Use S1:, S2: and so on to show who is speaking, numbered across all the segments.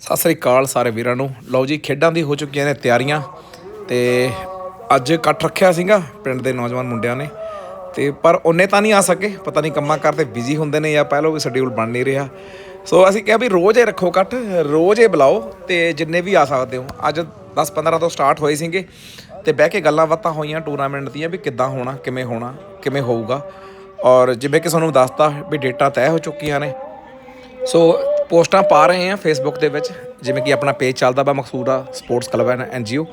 S1: ਸਤਿ ਸ੍ਰੀ ਅਕਾਲ ਸਾਰੇ ਵੀਰਾਂ ਨੂੰ। ਲਓ ਜੀ, ਖੇਡਾਂ ਦੀ ਹੋ ਚੁੱਕੀਆਂ ਨੇ ਤਿਆਰੀਆਂ ਤੇ ਅੱਜ ਇਕੱਠ ਰੱਖਿਆ ਸੀਗਾ ਪਿੰਡ ਦੇ ਨੌਜਵਾਨ ਮੁੰਡਿਆਂ ਨੇ। ਤੇ ਪਰ ਉਹਨੇ ਤਾਂ ਨਹੀਂ ਆ ਸਕੇ, ਪਤਾ ਨਹੀਂ ਕੰਮਾਂ ਕਰਦੇ ਬਿਜ਼ੀ ਹੁੰਦੇ ਨੇ ਜਾਂ ਪਹਿਲਾਂ ਵੀ ਸ਼ਡਿਊਲ ਬਣ ਨਹੀਂ ਰਿਹਾ। ਸੋ ਅਸੀਂ ਕਿਹਾ ਵੀ ਰੋਜ਼ ਇਹ ਰੱਖੋ ਇਕੱਠ, ਰੋਜ਼ ਇਹ ਬੁਲਾਓ ਤੇ ਜਿੰਨੇ ਵੀ ਆ ਸਕਦੇ ਹੋ। ਅੱਜ 10 15 ਤੋਂ ਸਟਾਰਟ ਹੋਏ ਸੀਗੇ ਤੇ ਬਹਿ ਕੇ ਗੱਲਾਂ ਬਾਤਾਂ ਹੋਈਆਂ ਟੂਰਨਾਮੈਂਟ ਦੀਆਂ ਵੀ ਕਿੱਦਾਂ ਹੋਣਾ, ਕਿਵੇਂ ਹੋਣਾ, ਕਿਵੇਂ ਹੋਊਗਾ। ਔਰ ਜਿਵੇਂ ਕਿ ਸਾਨੂੰ ਦੱਸਤਾ ਵੀ ਡੇਟਾ ਤੈਅ ਹੋ ਚੁੱਕੀਆਂ ਨੇ। ਸੋ ਪੋਸਟਾਂ ਪਾ ਰਹੇ ਹਾਂ ਫੇਸਬੁੱਕ ਦੇ ਵਿੱਚ, ਜਿਵੇਂ ਕਿ ਆਪਣਾ ਪੇਜ ਚੱਲਦਾ ਵਾ Maksuda sports club and NGO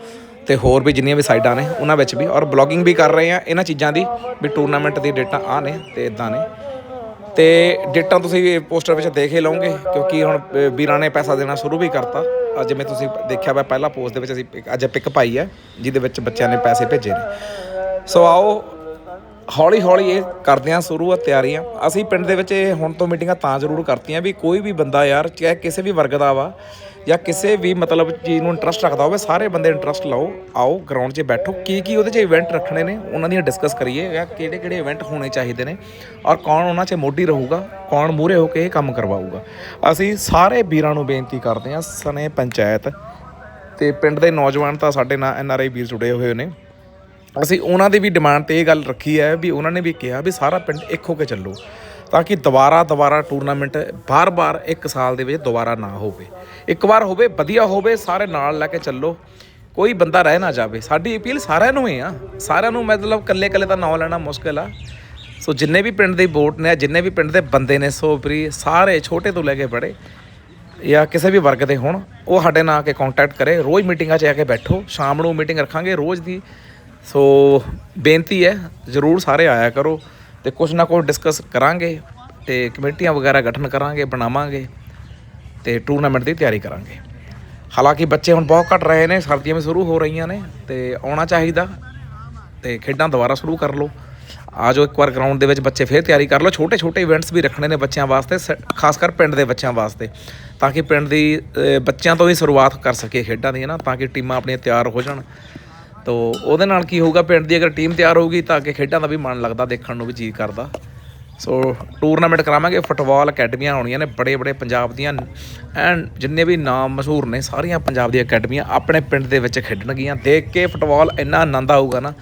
S1: ਤੇ ਹੋਰ ਵੀ ਜਿੰਨੀਆਂ ਵੀ ਸਾਈਡਾਂ ਨੇ, ਉਹਨਾਂ ਵਿੱਚ ਵੀ, ਔਰ ਬਲੌਗਿੰਗ ਵੀ ਕਰ ਰਹੇ ਆ ਇਹਨਾਂ ਚੀਜ਼ਾਂ ਦੀ ਵੀ ਟੂਰਨਾਮੈਂਟ ਦੀ ਡੇਟਾਂ ਆ ਨੇ ਤੇ ਇਦਾਂ ਨੇ। ਤੇ ਡੇਟਾਂ ਤੁਸੀਂ ਪੋਸਟਰ ਵਿੱਚ ਦੇਖ ਹੀ ਲਓਗੇ, ਕਿਉਂਕਿ ਹੁਣ ਵੀਰਾਂ ਨੇ ਪੈਸਾ ਦੇਣਾ ਸ਼ੁਰੂ ਵੀ ਕਰਤਾ। ਅੱਜ ਜਿਵੇਂ ਤੁਸੀਂ ਦੇਖਿਆ ਵਾ ਪਹਿਲਾ ਪੋਸਟ ਦੇ ਵਿੱਚ ਅਸੀਂ pic- ਅੱਜ ਪਿਕ ਪਾਈ ਹੈ, ਜਿਹਦੇ ਵਿੱਚ ਬੱਚਿਆਂ ਨੇ ਪੈਸੇ ਭੇਜੇ ਨੇ। ਸੋ ਆਓ ਹੌਲੀ ਹੌਲੀ ਇਹ ਕਰਦੇ ਆ ਸ਼ੁਰੂ ਆ ਤਿਆਰੀਆਂ। ਅਸੀਂ ਪਿੰਡ ਦੇ ਵਿੱਚ ਇਹ ਹੁਣ ਤੋਂ ਮੀਟਿੰਗਾਂ ਤਾਂ ਜ਼ਰੂਰ ਕਰਤੀਆਂ ਵੀ ਕੋਈ ਵੀ ਬੰਦਾ ਯਾਰ, ਚਾਹੇ ਕਿਸੇ ਵੀ ਵਰਗ ਦਾ ਵਾ, ਜਾਂ ਕਿਸੇ ਵੀ ਮਤਲਬ ਚੀਜ਼ ਨੂੰ ਇੰਟਰਸਟ ਰੱਖਦਾ ਹੋਵੇ, ਸਾਰੇ ਬੰਦੇ ਇੰਟਰਸਟ ਲਓ, ਆਓ ਗਰਾਊਂਡ 'ਚ ਬੈਠੋ। ਕੀ ਕੀ ਉਹਦੇ 'ਚ ਇਵੈਂਟ ਰੱਖਣੇ ਨੇ, ਉਹਨਾਂ ਦੀਆਂ ਡਿਸਕਸ ਕਰੀਏ, ਜਾਂ ਕਿਹੜੇ ਕਿਹੜੇ ਇਵੈਂਟ ਹੋਣੇ ਚਾਹੀਦੇ ਨੇ, ਔਰ ਕੌਣ ਉਹਨਾਂ 'ਚ ਮੋਢੀ ਰਹੂਗਾ, ਕੌਣ ਮੂਹਰੇ ਹੋ ਕੇ ਇਹ ਕੰਮ ਕਰਵਾਊਗਾ। ਅਸੀਂ ਸਾਰੇ ਵੀਰਾਂ ਨੂੰ ਬੇਨਤੀ ਕਰਦੇ ਹਾਂ, ਸਨੇ ਪੰਚਾਇਤ ਤੇ ਪਿੰਡ ਦੇ ਨੌਜਵਾਨ ਤਾਂ ਸਾਡੇ ਨਾਲ ਐਨ ਆਰ ਆਈ ਵੀਰ ਜੁੜੇ ਹੋਏ ਨੇ ਅਸੀਂ ਉਹਨਾਂ ਦੀ ਵੀ ਡਿਮਾਂਡ ਤੇ ਇਹ ਗੱਲ ਰੱਖੀ ਹੈ ਵੀ ਉਹਨਾਂ ਨੇ ਵੀ ਕਿਹਾ ਵੀ ਸਾਰਾ ਪਿੰਡ ਇੱਕ ਹੋ ਕੇ ਚੱਲੋ, ਤਾਂ ਕਿ ਦੁਬਾਰਾ ਦੁਬਾਰਾ ਟੂਰਨਾਮੈਂਟ ਬਾਰ-ਬਾਰ ਇੱਕ ਸਾਲ ਦੇ ਵਿੱਚ ਦੁਬਾਰਾ ਨਾ ਹੋਵੇ। ਇੱਕ ਵਾਰ ਹੋਵੇ, ਵਧੀਆ ਹੋਵੇ, ਸਾਰੇ ਨਾਲ ਲੈ ਕੇ ਚੱਲੋ। ਕੋਈ ਬੰਦਾ ਰਹਿ ਨਾ ਜਾਵੇ। ਸਾਡੀ ਅਪੀਲ ਸਾਰਿਆਂ ਨੂੰ ਹੀ ਆ। ਸਾਰਿਆਂ ਨੂੰ ਮਤਲਬ ਕੱਲੇ ਕੱਲੇ ਦਾ ਨਾਂ ਲੈਣਾ ਮੁਸ਼ਕਿਲ ਆ। ਸੋ ਜਿੰਨੇ ਵੀ ਪਿੰਡ ਦੇ ਵੋਟ ਨੇ, ਜਿੰਨੇ ਵੀ ਪਿੰਡ ਦੇ ਬੰਦੇ ਨੇ, ਸੋਪਰੀ, ਸਾਰੇ ਛੋਟੇ ਤੋਂ ਲੈ ਕੇ ਬੜੇ ਜਾਂ ਕਿਸੇ ਵੀ ਵਰਗ ਦੇ ਹੋਣ, ਉਹ ਸਾਡੇ ਨਾਲ ਆ ਕੇ ਕੰਟੈਕਟ ਕਰੇ। ਰੋਜ਼ ਮੀਟਿੰਗਾਂ 'ਚ ਆ ਕੇ ਬੈਠੋ। ਸ਼ਾਮ ਨੂੰ ਮੀਟਿੰਗ ਰੱਖਾਂਗੇ। ਰੋਜ਼ ਦੀ ਸੋ ਬੇਨਤੀ ਹੈ, ਜ਼ਰੂਰ ਸਾਰੇ ਆਇਆ ਕਰੋ ਤੇ ਕੁਝ ਨਾ ਕੁਝ ਡਿਸਕਸ ਕਰਾਂਗੇ ਤੇ ਕਮੇਟੀਆਂ ਵਗੈਰਾ ਗਠਨ ਕਰਾਂਗੇ, ਬਣਾਵਾਂਗੇ ਤੇ ਟੂਰਨਾਮੈਂਟ ਦੀ ਤਿਆਰੀ ਕਰਾਂਗੇ। ਹਾਲਾਂਕਿ ਬੱਚੇ ਹੁਣ ਬਹੁਤ ਘਟ ਰਹੇ ਨੇ, ਸਰਦੀਆਂ ਵੀ ਸ਼ੁਰੂ ਹੋ ਰਹੀਆਂ ਨੇ ਤੇ ਆਉਣਾ ਚਾਹੀਦਾ ਤੇ ਖੇਡਾਂ ਦੁਬਾਰਾ ਸ਼ੁਰੂ ਕਰ ਲਓ। ਆ ਜਾਓ ਇੱਕ ਵਾਰ ਗਰਾਊਂਡ ਦੇ ਵਿੱਚ ਬੱਚੇ ਫੇਰ ਤਿਆਰੀ ਕਰ ਲਓ। ਛੋਟੇ ਛੋਟੇ ਇਵੈਂਟਸ ਵੀ ਰੱਖਣੇ ਨੇ ਬੱਚਿਆਂ ਵਾਸਤੇ, ਸ- ਖਾਸ ਕਰ ਪਿੰਡ ਦੇ ਬੱਚਿਆਂ ਵਾਸਤੇ, ਤਾਂ ਕਿ ਪਿੰਡ ਦੀ ਬੱਚਿਆਂ ਤੋਂ ਹੀ ਸ਼ੁਰੂਆਤ ਕਰ ਸਕੇ ਖੇਡਾਂ ਦੀ ਨਾ ਤਾਂ ਕਿ ਟੀਮਾਂ ਆਪਣੀਆਂ ਤਿਆਰ ਹੋ ਜਾਣ। ਤੋ ਉਹਦੇ ਨਾਲ ਕੀ ਹੋਊਗਾ, ਪਿੰਡ ਦੀ ਅਗਰ ਟੀਮ ਤਿਆਰ ਹੋਊਗੀ ਤਾਂ ਅੱਗੇ ਖੇਡਾਂ ਦਾ ਵੀ ਮਨ ਲੱਗਦਾ ਦੇਖਣ ਨੂੰ ਵੀ ਜੀ ਕਰਦਾ। ਸੋ ਟੂਰਨਾਮੈਂਟ ਕਰਾਵਾਂਗੇ ਫੁੱਟਬਾਲ ਅਕੈਡਮੀਆਂ ਹੋਣੀਆਂ ਨੇ ਬੜੇ ਬੜੇ ਪੰਜਾਬ ਦੀਆਂ। ਐਂਡ ਜਿੰਨੇ ਵੀ ਨਾਮ ਮਸ਼ਹੂਰ ਨੇ, ਸਾਰੀਆਂ ਪੰਜਾਬ ਦੀਆਂ ਅਕੈਡਮੀਆਂ ਆਪਣੇ ਪਿੰਡ ਦੇ ਵਿੱਚ ਖੇਡਣਗੀਆਂ। ਦੇਖ ਕੇ ਫੁੱਟਬਾਲ ਇੰਨਾ ਆਨੰਦ ਆਊਗਾ ਨਾ,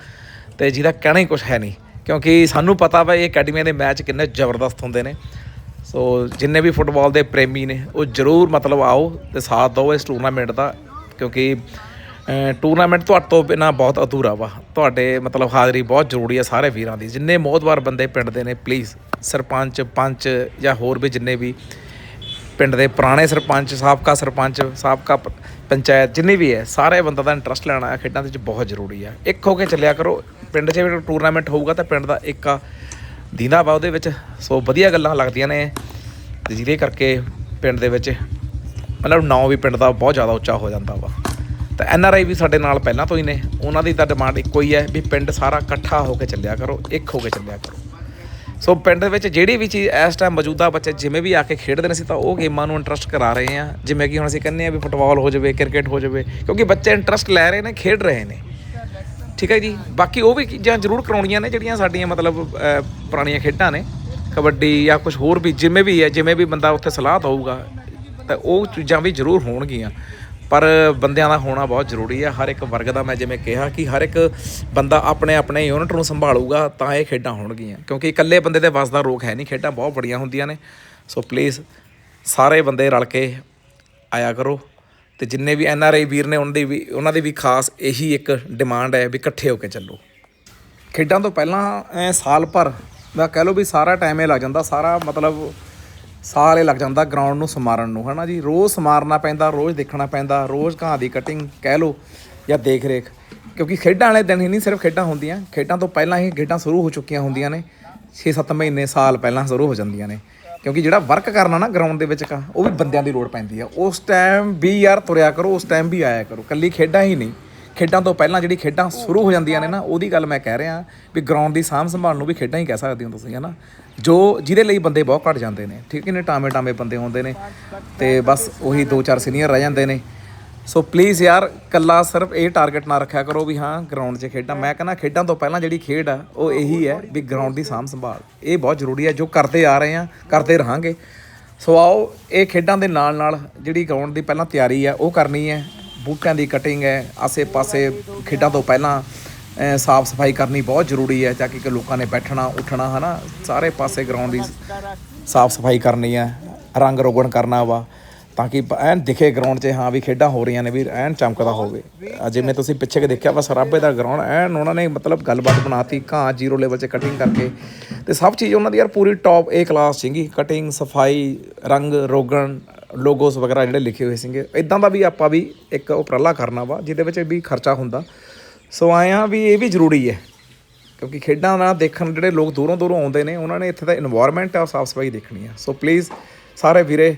S1: ਤੇ ਜਿਹਦਾ ਕਹਿਣਾ ਹੀ ਕੁਝ ਹੈ ਨਹੀਂ। ਕਿਉਂਕਿ ਸਾਨੂੰ ਪਤਾ ਵਾ, ਇਹ ਅਕੈਡਮੀਆਂ ਦੇ ਮੈਚ ਕਿੰਨੇ ਜ਼ਬਰਦਸਤ ਹੁੰਦੇ ਨੇ। ਸੋ ਜਿੰਨੇ ਵੀ ਫੁੱਟਬਾਲ ਦੇ ਪ੍ਰੇਮੀ ਨੇ, ਉਹ ਜ਼ਰੂਰ ਮਤਲਬ ਆਓ ਤੇ ਸਾਥ ਦਿਓ ਇਸ ਟੂਰਨਾਮੈਂਟ ਦਾ। ਕਿਉਂਕਿ ਟੂਰਨਾਮੈਂਟ ਤੁਹਾਡੇ ਤੋਂ ਬਿਨਾ ਬਹੁਤ ਅਧੂਰਾ ਵਾ। ਤੁਹਾਡੇ ਮਤਲਬ ਹਾਜ਼ਰੀ ਬਹੁਤ ਜ਼ਰੂਰੀ ਹੈ ਸਾਰੇ ਵੀਰਾਂ ਦੀ। ਜਿੰਨੇ ਮੋਹਤਵਾਰ ਬੰਦੇ ਪਿੰਡ ਦੇ ਨੇ ਪਲੀਜ਼ ਸਰਪੰਚ, ਪੰਚ ਜਾਂ ਹੋਰ ਵੀ ਜਿੰਨੇ ਵੀ ਪਿੰਡ ਦੇ ਪੁਰਾਣੇ ਸਰਪੰਚ, ਸਾਬਕਾ ਸਰਪੰਚ, ਸਾਬਕਾ ਪ- ਪੰਚਾਇਤ, ਜਿੰਨੀ ਵੀ ਹੈ, ਸਾਰੇ ਬੰਦਾ ਦਾ ਇੰਟਰਸਟ ਲੈਣਾ ਹੈ ਖੇਡਾਂ ਦੇ ਵਿੱਚ ਬਹੁਤ ਜ਼ਰੂਰੀ ਆ। ਇੱਕ ਹੋ ਕੇ ਚੱਲਿਆ ਕਰੋ, ਪਿੰਡ 'ਚ ਵੀ ਟੂਰਨਾਮੈਂਟ ਹੋਊਗਾ ਤਾਂ ਪਿੰਡ ਦਾ ਇੱਕ ਆ ਦੀਦਾ ਵਾ ਉਹਦੇ ਵਿੱਚ। ਸੋ ਵਧੀਆ ਗੱਲਾਂ ਲੱਗਦੀਆਂ ਨੇ। ਤੇ ਜਿਹਦੇ ਕਰਕੇ ਪਿੰਡ ਦੇ ਵਿੱਚ ਮਤਲਬ ਨਾਂ ਵੀ ਪਿੰਡ ਦਾ ਬਹੁਤ ਜ਼ਿਆਦਾ ਉੱਚਾ ਹੋ ਜਾਂਦਾ ਵਾ। ਤਾਂ ਐਨ ਆਰ ਆਈ ਵੀ ਸਾਡੇ ਨਾਲ ਪਹਿਲਾਂ ਤੋਂ ਹੀ ਨੇ। ਉਹਨਾਂ ਦੀ ਤਾਂ ਡਿਮਾਂਡ ਇੱਕੋ ਹੀ ਹੈ ਵੀ ਪਿੰਡ ਸਾਰਾ ਇਕੱਠਾ ਹੋ ਕੇ ਚੱਲਿਆ ਕਰੋ, ਇੱਕ ਹੋ ਕੇ ਚੱਲਿਆ ਕਰੋ। ਸੋ ਪਿੰਡ ਦੇ ਵਿੱਚ ਜਿਹੜੀ ਵੀ ਚੀਜ਼ ਇਸ ਟਾਈਮ ਮੌਜੂਦਾ ਬੱਚੇ ਜਿਵੇਂ ਵੀ ਆ ਕੇ ਖੇਡਦੇ ਨੇ ਸੀ ਤਾਂ ਉਹ ਗੇਮਾਂ ਨੂੰ ਇੰਟਰਸਟ ਕਰਾ ਰਹੇ ਆ ਜਿਵੇਂ ਕਿ ਹੁਣ ਅਸੀਂ ਕਹਿੰਦੇ ਆ ਵੀ ਫੁੱਟਬਾਲ ਹੋ ਜਾਵੇ ਕ੍ਰਿਕਟ ਹੋ ਜਾਵੇ, ਕਿਉਂਕਿ ਬੱਚੇ ਇੰਟਰਸਟ ਲੈ ਰਹੇ ਨੇ, ਖੇਡ ਰਹੇ ਨੇ। ਠੀਕ ਹੈ ਜੀ? ਬਾਕੀ ਉਹ ਵੀ ਚੀਜ਼ਾਂ ਜ਼ਰੂਰ ਕਰਾਉਣੀਆਂ ਨੇ, ਜਿਹੜੀਆਂ ਸਾਡੀਆਂ ਮਤਲਬ ਪੁਰਾਣੀਆਂ ਖੇਡਾਂ ਨੇ। ਕਬੱਡੀ ਜਾਂ ਕੁਝ ਹੋਰ ਵੀ, ਜਿਵੇਂ ਵੀ ਹੈ, ਜਿਵੇਂ ਵੀ ਬੰਦਾ ਉੱਥੇ ਸਲਾਹ ਦਊਗਾ, ਤਾਂ ਉਹ ਚੀਜ਼ਾਂ ਵੀ ਜ਼ਰੂਰ ਹੋਣਗੀਆਂ। ਪਰ ਬੰਦਿਆਂ ਦਾ ਹੋਣਾ ਬਹੁਤ ਜ਼ਰੂਰੀ ਹੈ ਹਰ ਇੱਕ ਵਰਗ ਦਾ ਮੈਂ ਜਿਵੇਂ ਕਿਹਾ ਕਿ ਹਰ ਇੱਕ ਬੰਦਾ ਆਪਣੇ ਆਪਣੇ ਯੂਨਿਟ ਨੂੰ ਸੰਭਾਲੂਗਾ ਤਾਂ ਇਹ ਖੇਡਾਂ ਹੋਣਗੀਆਂ। ਕਿਉਂਕਿ ਇਕੱਲੇ ਬੰਦੇ ਦੇ ਵੱਸ ਦਾ ਰੋਗ ਹੈ ਨਹੀਂ। ਖੇਡਾਂ ਬਹੁਤ ਬੜੀਆਂ ਹੁੰਦੀਆਂ ਨੇ। ਸੋ ਪਲੀਜ਼ ਸਾਰੇ ਬੰਦੇ ਰਲ ਕੇ ਆਇਆ ਕਰੋ ਤੇ ਜਿੰਨੇ ਵੀ ਐਨ ਆਰ ਆਈ ਵੀਰ ਨੇ ਉਹਨਾਂ ਦੀ ਵੀ ਉਹਨਾਂ ਦੀ ਵੀ ਖਾਸ ਇਹੀ ਇੱਕ ਡਿਮਾਂਡ ਹੈ ਵੀ ਇਕੱਠੇ ਹੋ ਕੇ ਚੱਲੋ। ਖੇਡਾਂ ਤੋਂ ਪਹਿਲਾਂ ਸਾਲ ਭਰ ਦਾ ਕਹਿ ਲਓ ਵੀ ਸਾਰਾ ਟਾਈਮ ਇਹ ਲੱਗ ਜਾਂਦਾ। ਸਾਰਾ ਮਤਲਬ ਸਾਲ ਇਹ ਲੱਗ ਜਾਂਦਾ ਗਰਾਊਂਡ ਨੂੰ ਸਮਾਰਨ ਨੂੰ, ਹਨਾ ਜੀ? ਰੋਜ਼ ਸਮਾਰਨਾ ਪੈਂਦਾ, ਰੋਜ਼ ਦੇਖਣਾ ਪੈਂਦਾ, ਰੋਜ਼ ਘਾਹ ਦੀ ਕਟਿੰਗ ਕਹਿ ਲਓ ਜਾਂ ਦੇਖ ਰੇਖ ਕਿਉਂਕਿ ਖੇਡਾਂ ਵਾਲੇ ਦਿਨ ਹੀ ਨਹੀਂ ਸਿਰਫ ਖੇਡਾਂ ਹੁੰਦੀਆਂ, ਖੇਡਾਂ ਤੋਂ ਪਹਿਲਾਂ ਹੀ ਖੇਡਾਂ ਸ਼ੁਰੂ ਹੋ ਚੁੱਕੀਆਂ ਹੁੰਦੀਆਂ ਨੇ। 6-7 ਮਹੀਨੇ, ਸਾਲ ਪਹਿਲਾਂ ਸ਼ੁਰੂ ਹੋ ਜਾਂਦੀਆਂ ਨੇ। ਕਿਉਂਕਿ ਜਿਹੜਾ ਵਰਕ ਕਰਨਾ ਨਾ ਗਰਾਊਂਡ ਦੇ ਵਿੱਚ ਕਾ, ਉਹ ਵੀ ਬੰਦਿਆਂ ਦੀ ਲੋੜ ਪੈਂਦੀ ਆ। ਉਸ ਟਾਈਮ ਵੀ ਯਾਰ ਤੁਰਿਆ ਕਰੋ, ਉਸ ਟਾਈਮ ਵੀ ਆਇਆ ਕਰੋ। ਕੱਲੀ ਖੇਡਾਂ ਹੀ ਨਹੀਂ। ਖੇਡਾਂ ਤੋਂ ਪਹਿਲਾਂ ਜਿਹੜੀ ਖੇਡਾਂ ਸ਼ੁਰੂ ਹੋ ਜਾਂਦੀਆਂ ਨੇ ਨਾ, ਉਹਦੀ ਗੱਲ ਮੈਂ ਕਹਿ ਰਿਹਾ ਵੀ ਗਰਾਊਂਡ ਦੀ ਸਾਂਭ ਸੰਭਾਲ ਨੂੰ ਵੀ ਖੇਡਾਂ ਹੀ ਕਹਿ ਸਕਦੇ ਹੋ ਤੁਸੀਂ, ਹਨਾ? ਜੋ ਜਿਹਦੇ ਲਈ ਬੰਦੇ ਬਹੁਤ ਘੱਟ ਜਾਂਦੇ ਨੇ, ਠੀਕ ਨੇ? ਟਾਮੇ ਟਾਮੇ ਬੰਦੇ ਹੁੰਦੇ ਨੇ ਤੇ ਬਸ ਉਹੀ ਦੋ ਚਾਰ ਸੀਨੀਅਰ ਰਹਿ ਜਾਂਦੇ ਨੇ। ਸੋ ਪਲੀਜ਼ ਯਾਰ ਕੱਲਾ ਸਿਰਫ ਇਹ ਟਾਰਗੇਟ ਨਾ ਰੱਖਿਆ ਕਰੋ ਵੀ ਹਾਂ ਗਰਾਊਂਡ 'ਚ ਖੇਡਾਂ। ਮੈਂ ਕਹਿੰਦਾ ਖੇਡਾਂ ਤੋਂ ਪਹਿਲਾਂ ਜਿਹੜੀ ਖੇਡ ਆ, ਉਹ ਇਹੀ ਹੈ ਵੀ ਗਰਾਊਂਡ ਦੀ ਸਾਂਭ ਸੰਭਾਲ। ਇਹ ਬਹੁਤ ਜ਼ਰੂਰੀ ਹੈ, ਜੋ ਕਰਦੇ ਆ ਰਹੇ ਆ, ਕਰਦੇ ਰਹਾਂਗੇ। ਸੋ ਆਓ, ਇਹ ਖੇਡਾਂ ਦੇ ਨਾਲ ਨਾਲ ਜਿਹੜੀ ਗਰਾਊਂਡ ਦੀ ਪਹਿਲਾਂ ਤਿਆਰੀ ਹੈ ਉਹ ਕਰਨੀ ਹੈ। ਬੂਟਿਆਂ ਦੀ ਕਟਿੰਗ ਹੈ, ਆਸੇ-ਪਾਸੇ ਖੇਡਾਂ ਤੋਂ ਪਹਿਲਾਂ ਸਾਫ਼ ਸਫ਼ਾਈ ਕਰਨੀ ਬਹੁਤ ਜ਼ਰੂਰੀ ਹੈ, ਤਾਂ ਕਿ ਲੋਕਾਂ ਨੇ ਬੈਠਣਾ, ਉੱਠਣਾ, ਹਨਾ, ਸਾਰੇ ਪਾਸੇ ਗਰਾਊਂਡ ਦੀ ਸਾਫ਼ ਸਫ਼ਾਈ ਕਰਨੀ ਹੈ, ਰੰਗ ਰੋਗਣ ਕਰਨਾ ਵਾ, ਤਾਂ ਕਿ ਐਨ ਦਿਖੇ ਗਰਾਊਂਡ 'ਚ, ਹਾਂ ਵੀ ਖੇਡਾਂ ਹੋ ਰਹੀਆਂ ਨੇ, ਵੀ ਐਨ ਚਮਕਦਾ ਹੋਵੇ। ਜਿਵੇਂ ਤੁਸੀਂ ਪਿੱਛੇ ਕਿ ਦੇਖਿਆ ਵਾ, ਸਰਾਬੇ ਦਾ ਗਰਾਊਂਡ ਐਨ ਉਹਨਾਂ ਨੇ ਮਤਲਬ ਗੱਲਬਾਤ ਬਣਾਤੀ, ਘਾਹ ਜ਼ੀਰੋ ਲੈਵਲ 'ਚ ਕਟਿੰਗ ਕਰਕੇ, ਤੇ ਸਭ ਚੀਜ਼ ਉਹਨਾਂ ਦੀ ਯਾਰ ਪੂਰੀ ਟੌਪ ਏ ਕਲਾਸ ਸੀਗੀ ਕਟਿੰਗ ਸਫ਼ਾਈ, ਰੰਗ ਰੋਗਣ ਲੋਗੋਸ ਵਗੈਰਾ ਜਿਹੜੇ ਲਿਖੇ ਹੋਏ ਸੀਗੇ ਇਦਾਂ ਦਾ ਵੀ ਆਪਾਂ ਵੀ ਇੱਕ ਉਪਰਾਲਾ ਕਰਨਾ ਵਾ, ਜਿਹਦੇ ਵਿੱਚ ਵੀ ਖਰਚਾ ਹੁੰਦਾ। ਸੋ ਆਇਆ ਵੀ ਇਹ ਵੀ ਜ਼ਰੂਰੀ ਹੈ, ਕਿਉਂਕਿ ਖੇਡਾਂ ਨਾਲ ਦੇਖਣ ਜਿਹੜੇ ਲੋਕ ਦੂਰੋਂ ਦੂਰੋਂ ਆਉਂਦੇ ਨੇ, ਉਹਨਾਂ ਨੇ ਇੱਥੇ ਦਾ এনवायरमेंट ਆ, ਸਾਫ਼ ਸਫ਼ਾਈ ਦੇਖਣੀ ਆ। ਸੋ ਪਲੀਜ਼ ਸਾਰੇ ਵੀਰੇ,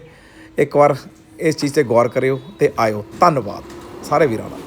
S1: ਇੱਕ ਵਾਰ ਇਸ ਚੀਜ਼ ਤੇ ਗੌਰ ਕਰਿਓ ਤੇ ਆਇਓ। ਧੰਨਵਾਦ ਸਾਰੇ ਵੀਰਾਂ ਦਾ।